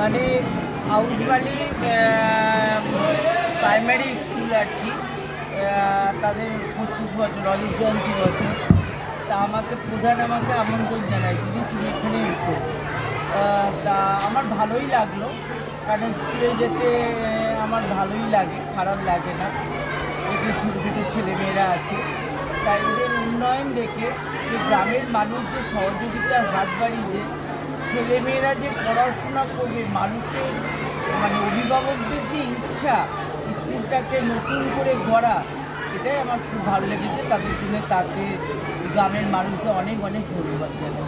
মানে আউটবালি primary school আর কি তাদের পঁচিশ বছর অলিভ জয়ন্তী বছর। তা আমাকে, প্রধান আমাকে আমন্ত্রণ জানায়, দিদি, তুমি এখানে এসো। তা আমার ভালোই লাগল, কারণ স্কুলে যেতে আমার ভালোই লাগে, খারাপ লাগে না। এতে ছোটো ছোটো ছেলেমেয়েরা আছে। তাই এদের উন্নয়ন দেখে যে গ্রামের মানুষ যে সহযোগিতার হাত বাড়িয়ে ছেলেমেয়েরা যে পড়াশোনা করবে মানুষের মানে অভিভাবকদের যে ইচ্ছা স্কুলটাকে নতুন করে গড়া এটাই আমার খুব ভালো লেগেছে। তাদের শুনে তাতে গ্রামের মানুষকে অনেক অনেক ধন্যবাদ জানাই।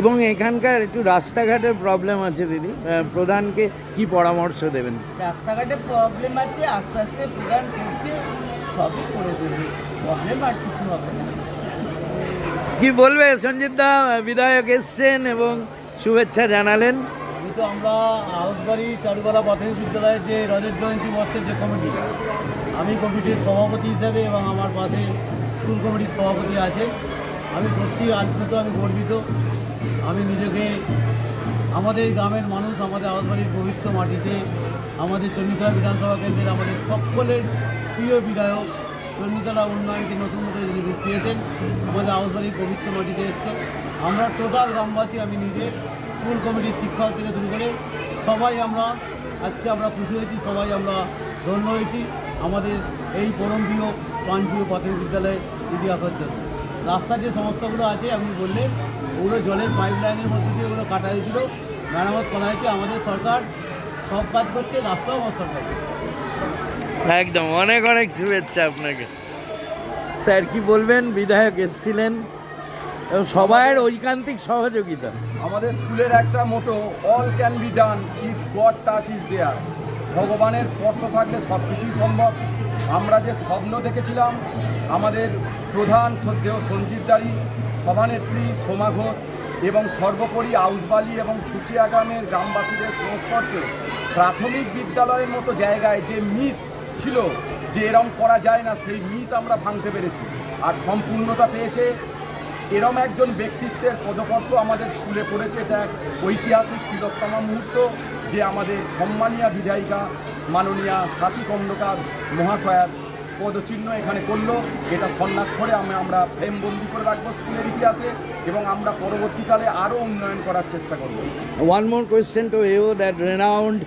এবং এখানকার একটু রাস্তাঘাটের প্রবলেম আছে দিদি। প্রধানকে কি পরামর্শ দেবেন? রাস্তাঘাটে প্রবলেম আছে আস্তে আস্তে প্রধান করছে সবই করে দেবে। প্রবলেম আর কিছু হবে না। কি বলবে? সঞ্জিত দা বিধায়ক এসছেন এবং শুভেচ্ছা জানালেন। আমরা আউটবাড়ি চারুকলা প্রাথমিক বিদ্যালয়ের যে রজত জয়ন্তী বর্ষের যে কমিটি, আমি কমিটির সভাপতি হিসাবে এবং আমার পাশে স্কুল কমিটির সভাপতি আছে। আমি সত্যি আপ্লুত, আমি গর্বিত। আমি নিজেকে, আমাদের গ্রামের মানুষ, আমাদের আউটবাড়ির পবিত্র মাটিতে, আমাদের চন্ডিতলা বিধানসভা কেন্দ্রের আমাদের সকলের প্রিয় বিধায়ক চন্ডিতলা উন্নয়নকে নতুন করে যিনি রূপ দিয়েছেন আমাদের আউটবাড়ির পবিত্র মাটিতে এসছেন। আমরা টোটাল গ্রামবাসী, আমি নিজে স্কুল কমিটির শিক্ষক থেকে শুরু করে সবাই আমরা, আজকে আমরা খুশি হয়েছি, সবাই আমরা ধন্য হয়েছি আমাদের এই পরমপ্রিয় প্রাণপ্রিয় প্রাথমিক বিদ্যালয়ে আসার জন্য। রাস্তার যে সমস্যাগুলো আছে, আপনি বললেন ওগুলো জলের পাইপ লাইনের মধ্যে দিয়ে ওগুলো কাটা হয়েছিল। মেরামত করা হয়েছে আমাদের সরকার। সব কাজ করছে, রাস্তাও আমার সরকার। একদম অনেক অনেক শুভেচ্ছা আপনাকে। স্যার কি বলবেন? বিধায়ক এসছিলেন। এবং সবার ঐকান্তিক সহযোগিতা। আমাদের স্কুলের একটা motto all can be done if God touch is there ভগবানের স্পর্শ থাকলে সব কিছুই সম্ভব। আমরা যে স্বপ্ন দেখেছিলাম আমাদের প্রধান শ্রদ্ধেয় সঞ্জিত দাড়ি সভানেত্রী সোমা ঘোষ এবং সর্বোপরি আউসবালি এবং ছুটিয়া গ্রামের গ্রামবাসীদের সংস্পর্শে প্রাথমিক বিদ্যালয়ের মতো জায়গায় যে মিথ ছিল যে এরম করা যায় না সেই মিথ আমরা ভাঙতে পেরেছি। আর সম্পূর্ণতা পেয়েছে এরম একজন ব্যক্তিত্বের পদস্পর্শ আমাদের স্কুলে পড়েছে এটা এক ঐতিহাসিক তিলোত্তমা মুহূর্ত যে আমাদের সম্মানীয় বিধায়িকা মাননীয়া সাথী খণ্ডকার মহাশয়ার পদচিহ্ন এখানে করল। এটা স্বর্ণাক্ষরে আমরা আমরা ফ্রেমবন্দি করে রাখব স্কুলের ইতিহাসে এবং আমরা পরবর্তীকালে আরও উন্নয়ন করার চেষ্টা করব। One more question to you that renowned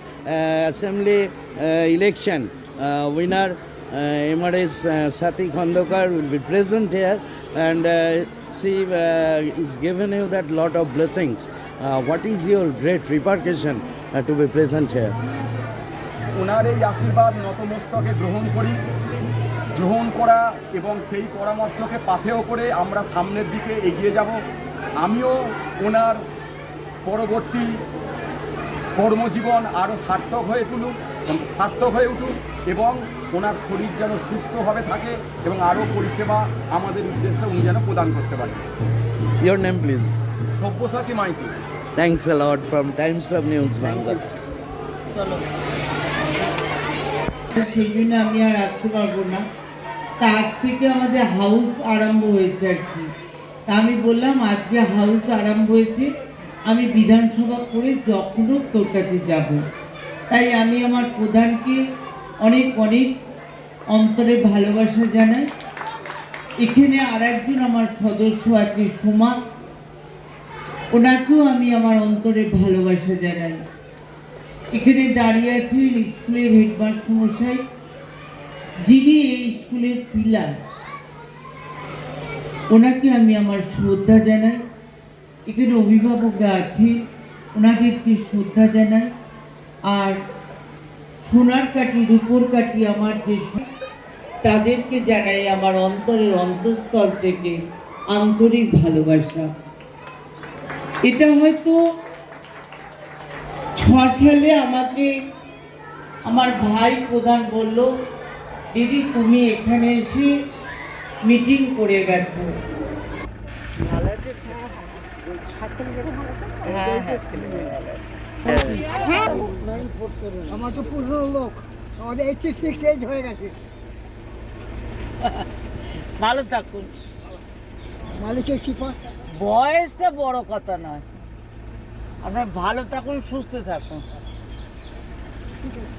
election uh, winner uh, Emirates uh, Sati Khandokar will be present here and uh, she uh, is given you that lot of blessings. Uh, what is your great repercussion uh, to be present here? ওনার এই আশীর্বাদ নতমস্তকে গ্রহণ করি গ্রহণ করা এবং সেই পরামর্শকে পাথেয় করে আমরা সামনের দিকে এগিয়ে যাব আমিও ওনার পরবর্তী কর্মজীবন আরও সার্থক হয়ে তুলুক সার্থক হয়ে উঠুক এবং ওনার শরীর যেন সুস্থভাবে থাকে এবং আরও পরিষেবা আমাদের উদ্দেশ্যে উনি যেন প্রদান করতে পারেন। Your name please. Sabyasachi Maiti. A lot from Times of News Bangla. চলো। সেই জন্য আমি আর আসতে পারব না। তা আজ থেকে আমাদের হাউস আরম্ভ হয়েছে আর কি। তা আমি বললাম আজকে হাউস আরম্ভ হয়েছে। আমি বিধানসভা করে যখনও তোর কাছে যাব। তাই আমি আমার প্রধানকে অনেক অনেক অন্তরে ভালোবাসা জানাই। এখানে আর একজন আমার সদস্য আছে, সোমা। ওনাকেও আমি আমার অন্তরে ভালোবাসা জানাই। এখানে দাঁড়িয়ে আছেন স্কুলের হেডমাস্টার মশাই, যিনি এই স্কুলের পিলার। ওনাকে আমি আমার শ্রদ্ধা জানাই। এখানে অভিভাবকরা আছে ওনাদেরকে শ্রদ্ধা জানাই। আর সোনার কাঠি রূপোর কাঠি আমার যে তাদেরকে জানাই আমার অন্তরের অন্তঃস্থল থেকে আন্তরিক ভালোবাসা। এটা হয়তো ছ সালে আমাকে আমার ভাই প্রধান বলল দিদি তুমি এখানে এসে মিটিং করে গেছো। হ্যাঁ হ্যাঁ আমার তো পুরনো লোক। আমাদের এইটটি সিক্স এজ হয়ে গেছে। ভালো থাকুন। মালিকের কৃপা। বয়সটা বড় কথা নয়। আপনার ভালো থাকুন সুস্থ থাকুন। ঠিক আছে।